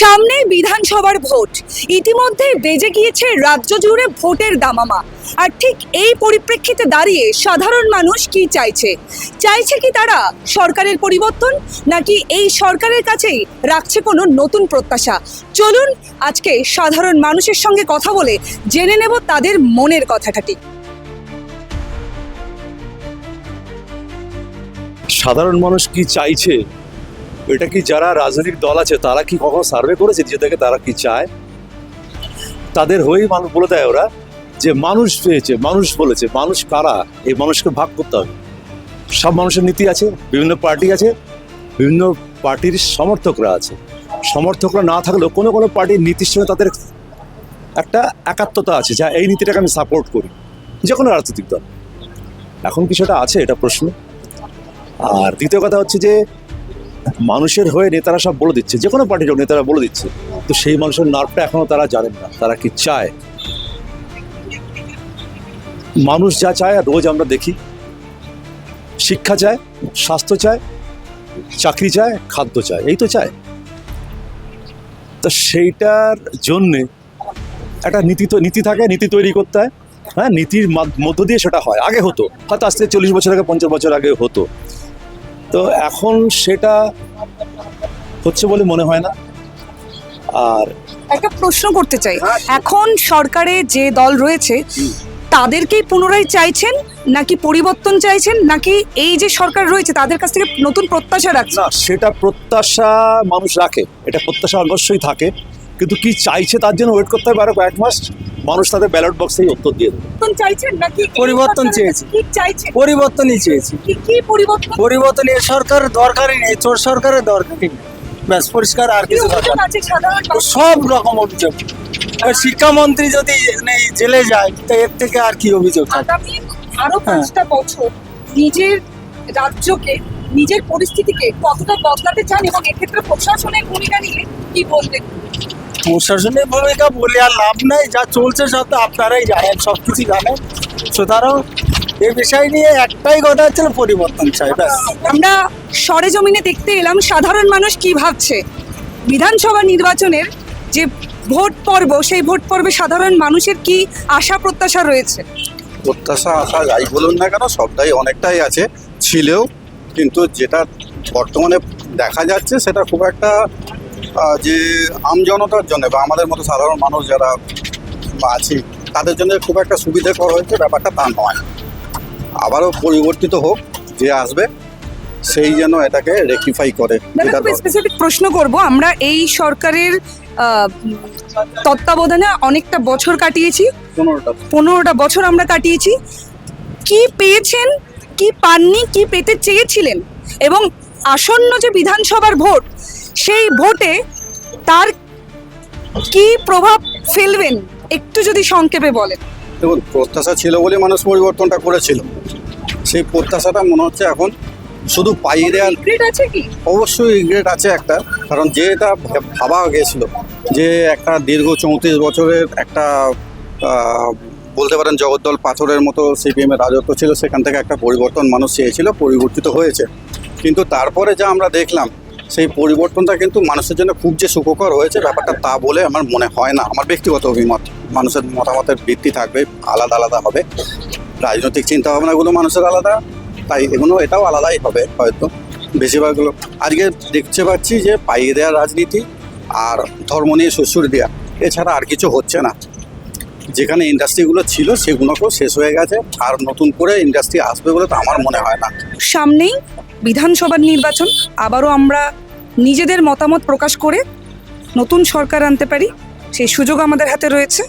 সামনে বিধানসভার ভোট। ইতিমধ্যে বেজে গিয়েছে রাজ্য জুড়ে ভোটের দামামা। আর ঠিক এই পরিপ্রেক্ষিতে দাঁড়িয়ে সাধারণ মানুষ কি চাইছে? চাইছে কি তারা সরকারের পরিবর্তন, নাকি এই সরকারের কাছেই রাখছে কোনো নতুন প্রত্যাশা? চলুন আজকে সাধারণ মানুষের সঙ্গে কথা বলে জেনে নেব তাদের মনের কথাটা ঠিক সাধারণ মানুষ কি চাইছে? এটা কি যারা রাজনৈতিক দল আছে, তারা কি কখনো সার্ভে করেছে নিজেদেরকে তারা কি চায়? তাদের হয়েই মানুষ বলে দেয় ওরা যে মানুষ পেয়েছে, মানুষ বলেছে। মানুষ কারা? এই মানুষকে ভাগ করতে হবে। সব মানুষের নীতি আছে, বিভিন্ন পার্টি আছে, বিভিন্ন পার্টির সমর্থকরা আছে। সমর্থকরা না থাকলেও কোনো কোনো পার্টির নীতির সঙ্গে তাদের একটা একাত্মতা আছে, যা এই নীতিটাকে আমি সাপোর্ট করি। যে কোনো রাজনৈতিক দল। এখন কি সেটা আছে? এটা প্রশ্ন। আর দ্বিতীয় কথা হচ্ছে যে মানুষের হয়ে নেতারা সব বলে দিচ্ছে, যে কোনো পার্টির নেতারা বলে দিচ্ছে। তো সেই মানুষের নার্ভটা এখনও তারা জানেন না, তারা কি চায়? মানুষ যা চায় রোজ আমরা দেখি। শিক্ষা চায়, স্বাস্থ্য চায়, চাকরি চায়, খাদ্য চায়, এই তো চায়। তো সেইটার জন্যে একটা নীতি তো, নীতি থাকে, নীতি তৈরি করতে হয়। হ্যাঁ নীতির মধ্য দিয়ে সেটা হয়। আগে হতো, হয়তো আজ থেকে চল্লিশ বছর আগে, পঞ্চাশ বছর আগে হতো। তো এখন সেটা হচ্ছে বলে মনে হয় না। আর একটা প্রশ্ন করতে চাই। এখন সরকারে যে দল রয়েছে তাদেরকেই পুনরায় চাইছেন নাকি পরিবর্তন চাইছেন নাকি এই যে সরকার রয়েছে তাদের কাছ থেকে নতুন প্রত্যাশা রাখছে না সেটা প্রত্যাশা মানুষ রাখে। এটা প্রত্যাশা অবশ্যই থাকে। কিন্তু কি চাইছে তার জন্য ওয়েট করতে হবে আরও কয়েক মাস? মানুষ তাদের ব্যালট বক্সেই উত্তর দিয়ে দেবে পরিবর্তন চাইছেন নাকি পরিবর্তন চেয়েছি। কি চাইছেন পরিবর্তনই চেয়েছি কি কি পরিবর্তন পরিবর্তন এ সরকার দরকারই নেই চোর সরকারের দরকারই নেই ব্যাস পরিষ্কার আর কি কিছু দরকার নেই। আছে সাধারণ মানুষ? সব রকম অভিযোগ আর শিক্ষামন্ত্রী যদি নেই জেলে যায় তো এর থেকে আর কি অভিযোগ থাকে আগামী আরও হ্যাঁ। পাঁচটা বছর নিজের রাজ্যকে নিজের পরিস্থিতিকে কতটা বদলাতে চান এবং এক্ষেত্রে প্রশাসনের ভূমিকা নিয়ে কি বলবেন প্রশাসনের ভূমিকা বলে আর লাভ নাই যা চলছে সব তো আপনারাই জানেন সব কিছু জানেন। সুতরাং এই বিষয় নিয়ে একটাই কথা হচ্ছে পরিবর্তন চাই ব্যাস। আমরা সরেজমিনে দেখতে এলাম সাধারণ মানুষ কি ভাবছে। বিধানসভা নির্বাচনের যে ভোট পর্ব সেই ভোট পর্বে সাধারণ মানুষের কি আশা প্রত্যাশা রয়েছে? প্রত্যাশা আশা যাই বলুন না কেন সবটাই অনেকটাই আছে ছিলেও। কিন্তু যেটা বর্তমানে দেখা যাচ্ছে সেটা খুব একটা যে আমজনতার জন্য বা আমাদের মতো সাধারণ মানুষ যারা আছি তাদের জন্য খুব একটা সুবিধেকর হয়েছে ব্যাপারটা তা নয়। আবারও পরিবর্তিত হোক যে আসবে সেই যেন এটাকে রেকটিফাই করে। স্পেসিফিক প্রশ্ন করব আমরা এই সরকারের তত্ত্বাবধানে অনেকটা বছর কাটিয়েছি। পনেরোটা পনেরোটা বছর আমরা কাটিয়েছি। কি পেয়েছেন কি পাননি কি পেতে চেয়েছিলেন? এবং আসন্ন যে বিধানসভার ভোট সেই ভোটে তার কি প্রভাব ফেলবেন? একটু যদি সংক্ষেপে বলেন। দেখুন প্রত্যাশা ছিল বলে মানুষ পরিবর্তনটা করেছিল। সেই প্রত্যাশাটা মনে হচ্ছে এখন শুধু পাইয়ে দেওয়ার রিগ্রেট আছে কি? অবশ্যই রিগ্রেট আছে একটা। কারণ যে এটা ভাবা গিয়েছিল যে একটা দীর্ঘ চৌত্রিশ বছরের একটা বলতে পারেন জগদ্দল পাথরের মতো সিপিএমের রাজত্ব ছিল সেখান থেকে একটা পরিবর্তন মানুষ চেয়েছিল পরিবর্তিত হয়েছে। কিন্তু তারপরে যা আমরা দেখলাম, সেই পরিবর্তনটা কিন্তু মানুষের জন্য খুব যে সুখকর হয়েছে ব্যাপারটা তা বলে আমার মনে হয় না। আমার ব্যক্তিগত অভিমত, মানুষের মতামতের ভিত্তি থাকবে, আলাদা আলাদা হবে। রাজনৈতিক চিন্তাভাবনাগুলো মানুষের আলাদা, তাই এগুলো, এটাও আলাদাই হবে হয়তো। বেশিরভাগগুলো আজকে দেখতে পাচ্ছি যে পাইয়ে দেওয়ার রাজনীতি আর ধর্ম নিয়ে শ্বশুর দেওয়া, এছাড়া আর কিছু হচ্ছে না। যেখানে ইন্ডাস্ট্রিগুলো ছিল, সেগুলোকেও শেষ হয়ে গেছে, আর নতুন করে ইন্ডাস্ট্রি আসবে বলে তো আমার মনে হয় না। সামনেই বিধানসভার নির্বাচন, আবারও আমরা নিজেদের মতামত প্রকাশ করে নতুন সরকার আনতে পারি, সেই সুযোগ আমাদের হাতে রয়েছে।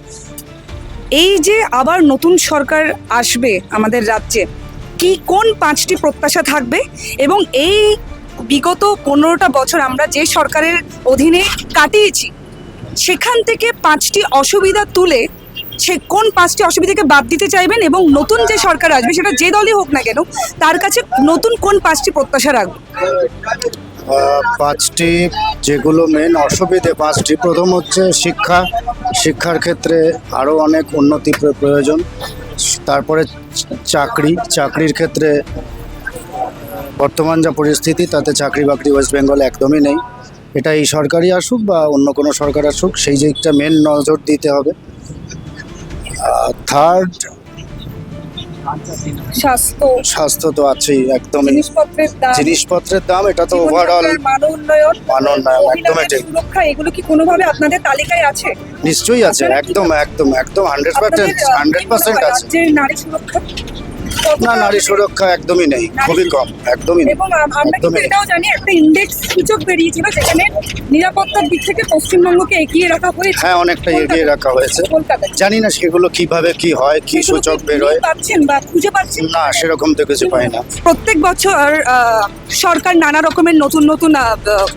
এই যে আবার নতুন সরকার আসবে আমাদের রাজ্যে, কি কোন পাঁচটি প্রত্যাশা থাকবে এবং এই বিগত পনেরোটা বছর আমরা যে সরকারের অধীনে কাটিয়েছি, সেখান থেকে পাঁচটি অসুবিধা তুলে সে কোন পাঁচটি অসুবিধাকে বাদ দিতে চাইবেন এবং নতুন যে সরকার আসবে, সেটা যে দলই হোক না কেন, তার কাছে নতুন কোন পাঁচটি প্রত্যাশা রাখবে পাঁচটি যেগুলো মেন অসুবিধে পাঁচটি। প্রথম হচ্ছে শিক্ষা। শিক্ষার ক্ষেত্রে আরও অনেক উন্নতি প্রয়োজন। তারপরে চাকরি। চাকরির ক্ষেত্রে বর্তমান যা পরিস্থিতি, তাতে চাকরি বাকরি ওয়েস্ট বেঙ্গলে একদমই নেই। এটা এই সরকারই আসুক বা অন্য কোনো সরকার আসুক, সেই দিকটা মেন নজর দিতে হবে। থার্ড স্বাস্থ্য। স্বাস্থ্য তো আছেই একদমই। জিনিসপত্রের দাম। জিনিসপত্রের দাম এটা তো ওভারঅল মান উন্নয়ন মান উন্নয়ন, একদমই ঠিক। সুরক্ষা এগুলো কি কোনোভাবে আপনাদের তালিকায় আছে? নিশ্চয়ই আছে একদম একদম একদম হান্ড্রেড পার্সেন্ট হান্ড্রেড পার্সেন্ট আছে। নারী সুরক্ষা না নারী সুরক্ষা একদমই নেই খুবই কম একদমই এবং আম- আমরা কিন্তু এটাও জানি একটা ইন্ডেক্স সূচক বেরিয়েছিল যেখানে নিরাপত্তার দিক থেকে পশ্চিমবঙ্গকে এগিয়ে রাখা হয়েছে। হ্যাঁ অনেকটা এগিয়ে রাখা হয়েছে। জানি না সেগুলো কীভাবে কি হয় কি সূচক বেরোয়। পাচ্ছেন বা খুঁজে পাচ্ছেন? না সেরকম তো কিছু পাই না। প্রত্যেক বছর সরকার নানা রকমের নতুন নতুন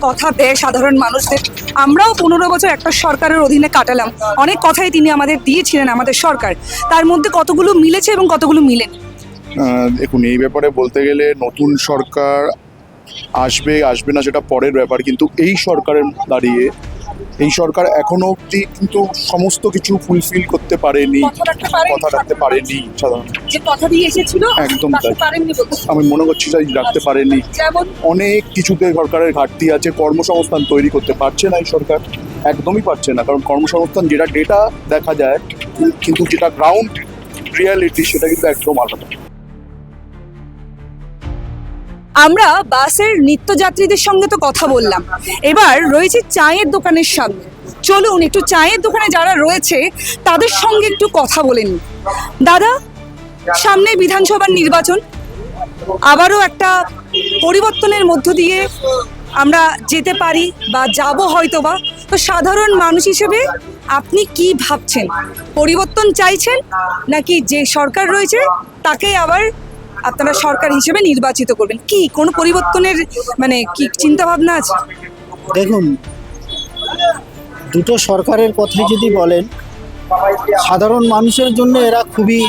কথা দেয় সাধারণ মানুষদের। আমরাও পনেরো বছর একটা সরকারের অধীনে কাটালাম। অনেক কথাই তিনি আমাদের দিয়েছিলেন আমাদের সরকার। তার মধ্যে কতগুলো মিলেছে এবং কতগুলো মিলেনি। দেখুন এই ব্যাপারে বলতে গেলে নতুন সরকার আসবে আসবে না সেটা পরের ব্যাপার কিন্তু এই সরকারের দাঁড়িয়ে এই সরকার এখনও অবধি কিন্তু সমস্ত কিছু ফুলফিল করতে পারেনি কথা রাখতে পারেনি। সাধারণত। কথা দিয়ে এসেছিল একদম তাই। আমি মনে করছি যে রাখতে পারেনি। অনেক কিছুতে সরকারের ঘাটতি আছে কর্মসংস্থান তৈরি করতে পারছে না এই সরকার একদমই পারছে না কারণ কর্মসংস্থান যেটা ডেটা দেখা যায় কিন্তু যেটা গ্রাউন্ড রিয়ালিটি সেটা কিন্তু একদম আলাদা। আমরা বাসের নিত্যযাত্রীদের সঙ্গে তো কথা বললাম। এবার রয়েছে চায়ের দোকানের সামনে চলুন একটু চায়ের দোকানে যারা রয়েছে, তাদের সঙ্গে একটু কথা বলে নিই। দাদা, সামনে বিধানসভার নির্বাচন। আবারও একটা পরিবর্তনের মধ্য দিয়ে আমরা যেতে পারি বা যাব হয়তো বা তো সাধারণ মানুষ হিসেবে আপনি কি ভাবছেন? পরিবর্তন চাইছেন নাকি যে সরকার রয়েছে, তাকে আবার আপনারা সরকার হিসেবে নির্বাচিত করবেন। কি, কোনো পরিবর্তনের মানে কি চিন্তা ভাবনা আছে? দেখুন, দুটো সরকারের কথাই যদি বলেন, সাধারণ মানুষের জন্য এরা খুবই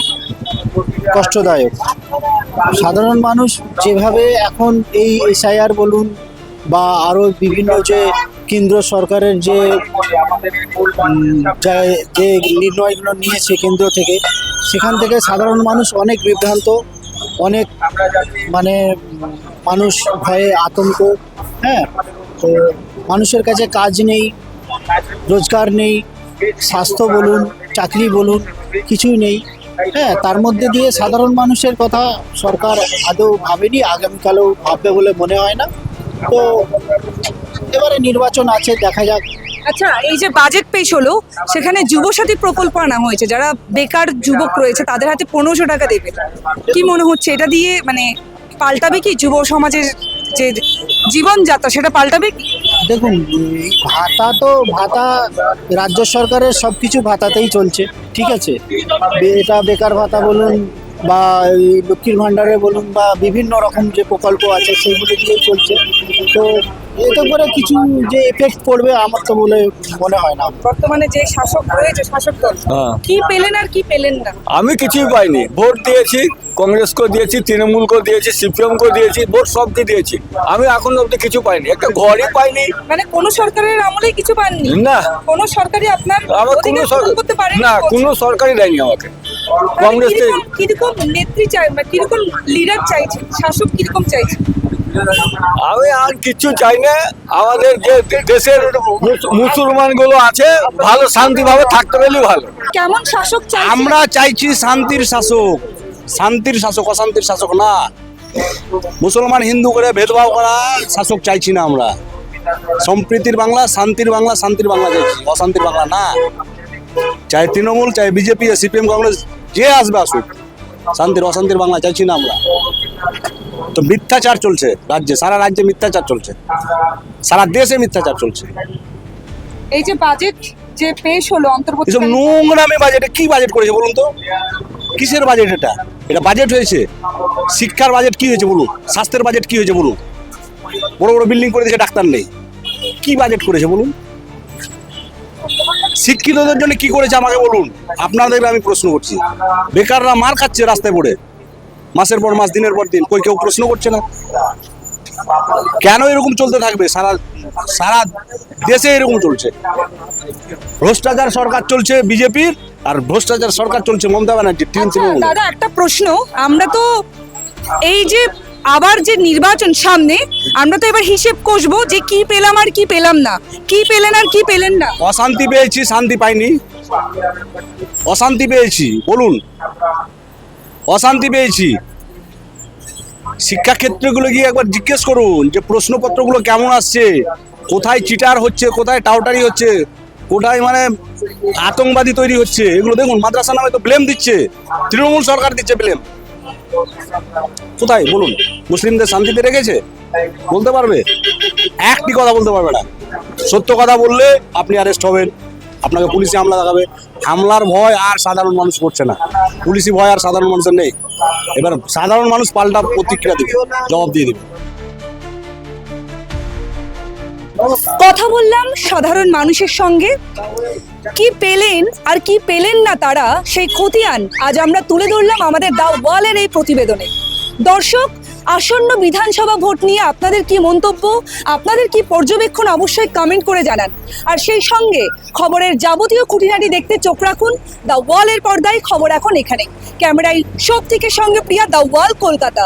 কষ্টদায়ক। সাধারণ মানুষ যেভাবে এখন এই এসআইআর বলুন বা আরও বিভিন্ন যে কেন্দ্র সরকারের যে যে নির্ণয়গুলো নিয়েছে কেন্দ্র থেকে, সেখান থেকে সাধারণ মানুষ অনেক বিভ্রান্ত। অনেক মানে মানুষ ভয়ে আতঙ্ক হ্যাঁ? তো মানুষের কাছে কাজ নেই, রোজগার নেই, স্বাস্থ্য বলুন, চাকরি বলুন, কিছুই নেই। হ্যাঁ তার মধ্যে দিয়ে সাধারণ মানুষের কথা সরকার আদৌ ভাবেনি, আগামীকালেও ভাববে বলে মনে হয় না। তো এবারে নির্বাচন আছে, দেখা যাক আচ্ছা এই যে বাজেট পেশ হলো, সেখানে যুবসাথী প্রকল্প আনা হয়েছে। যারা বেকার যুবক রয়েছে, তাদের হাতে পনেরোশো টাকা দেবে। কি মনে হচ্ছে? এটা দিয়ে মানে পাল্টাবে কি যুব সমাজের যে জীবনযাত্রা, সেটা পাল্টাবে কি? দেখুন, ভাতা তো, ভাতা রাজ্য সরকারের সব কিছু ভাতাতেই চলছে, ঠিক আছে? এটা বেকার ভাতা বলুন বা লক্ষ্মীর ভাণ্ডারে বলুন বা বিভিন্ন রকম যে প্রকল্প আছে, সেইগুলো দিয়েই চলছে। তো এতে করে কিছু যে এফেক্ট পড়বে আমার তো বলে মনে হয় না। বর্তমানে যে শাসক রয়েছে শাসক দল হ্যাঁ। কি পেলেন আর কি পেলেন না? আমি কিছুই পাইনি। ভোট দিয়েছি কংগ্রেসকে দিয়েছি তৃণমূলকে দিয়েছি সিপিএমকে দিয়েছি ভোট সবকে দিয়েছি। আমি এখন অব্দি কিছু পাইনি। একটা ঘরই পাইনি। মানে কোন সরকারের আমলে কিছু পাননি? না। কোন সরকারই আপনার আমার কোনো অধিকার পূরণ করতে সরকার পারেনি না? কোনো সরকারই দেয়নি আমাকে। তাহলে কংগ্রেস থেকে কিরকম- কীরকম নেত্রী চাই মানে কীরকম লিডার চাইছে শাসক কীরকম চাইছে আমি আর কিছু চাই না। আমাদের যে দেশের মুসলমানগুলো আছে ভালো শান্তিভাবে থাকতে পারলে ভালো। কেমন শাসক চাই আমরা চাইছি শান্তির শাসক। শান্তির শাসক অশান্তির শাসক না। মুসলমান হিন্দু করে ভেদভাব করা শাসক চাইছি না আমরা। সম্প্রীতির বাংলা শান্তির বাংলা শান্তির বাংলা চাইছি। অশান্তির বাংলা না। চাই তৃণমূল চাই বিজেপি সিপিএম কংগ্রেস যে আসবে আসুক। শান্তির অশান্তির বাংলা চাইছি না আমরা। তো মিথ্যাচার চলছে রাজ্যে সারা রাজ্যে মিথ্যাচার চলছে। সারা দেশে মিথ্যাচার চলছে। এই যে বাজেট যে পেশ হলো অন্তর্বর্তী নোংরামে বাজেটে কি বাজেট করেছে বলুন তো? কিসের বাজেট এটা? এটা বাজেট হয়েছে। শিক্ষার বাজেট কি হয়েছে বলুন? স্বাস্থ্যের বাজেট কি হয়েছে বলুন? বড় বড় বিল্ডিং করে দিয়েছে ডাক্তার নেই। কি বাজেট করেছে বলুন? শিক্ষিতদের জন্য কি করেছে আমাকে বলুন? আপনাদের আমি প্রশ্ন করছি। বেকাররা মার খাচ্ছে রাস্তায় পড়ে। মাসের পর মাস দিনের পর দিন। কই কেউ প্রশ্ন করছে না? কেন এরকম চলতে থাকবে? সারা সারা দেশে এরকম চলছে। ভ্রষ্টাচার সরকার চলছে বিজেপির আর ভ্রষ্টাচার সরকার চলছে মমতা ব্যানার্জি আচ্ছা, দাদা একটা প্রশ্ন। আমরা তো এই যে আবার যে নির্বাচন সামনে, আমরা তো এবার হিসেব কষবো যে কি পেলাম আর কি পেলাম না। কি পেলেন আর কি পেলেন না। অশান্তি পেয়েছি, শান্তি পাইনি। অশান্তি পেয়েছি, বলুন। অশান্তি পেয়েছি। শিক্ষাক্ষেত্রগুলো গিয়ে একবার জিজ্ঞেস করুন যে প্রশ্নপত্রগুলো কেমন আসছে, কোথায় চিটার হচ্ছে, কোথায় টাউটারি হচ্ছে, কোথায় মানে আতঙ্কবাদী তৈরি হচ্ছে, এগুলো দেখুন, মাদ্রাসা নামে তো ব্লেম দিচ্ছে, তৃণমূল সরকার দিচ্ছে ব্লেম কোথায়? বলুন। মুসলিমদের শান্তিতে রেখেছে? বলতে পারবে? একটি কথা বলতে পারবে না। সত্য কথা বললে আপনি অ্যারেস্ট হবেন। আপনাকে পুলিশে হামলা দেখাবে। হামলার ভয় আর সাধারণ মানুষ করছে না। পুলিশি ভয় আর সাধারণ মানুষের নেই। এবার সাধারণ মানুষ পাল্টা প্রতিক্রিয়া দেবে, জবাব দিয়ে দেবে। কথা বললাম সাধারণ মানুষের সঙ্গে। কি পেলেন আর কি পেলেন না তারা সেই খতিয়ান আজ আমরা তুলে ধরলাম আমাদের দা ওয়ালের এই প্রতিবেদনে। দর্শক, আসন্ন বিধানসভা ভোট নিয়ে আপনাদের কি মন্তব্য? আপনাদের কি পর্যবেক্ষণ অবশ্যই কমেন্ট করে জানান। আর সেই সঙ্গে খবরের যাবতীয় খুঁটিনাটি দেখতে চোখ রাখুন। দ্য ওয়ালের পর্দায় খবর এখন এখানে। ক্যামেরায় সব থেকে সঙ্গে প্রিয়া দ্য ওয়াল কলকাতা।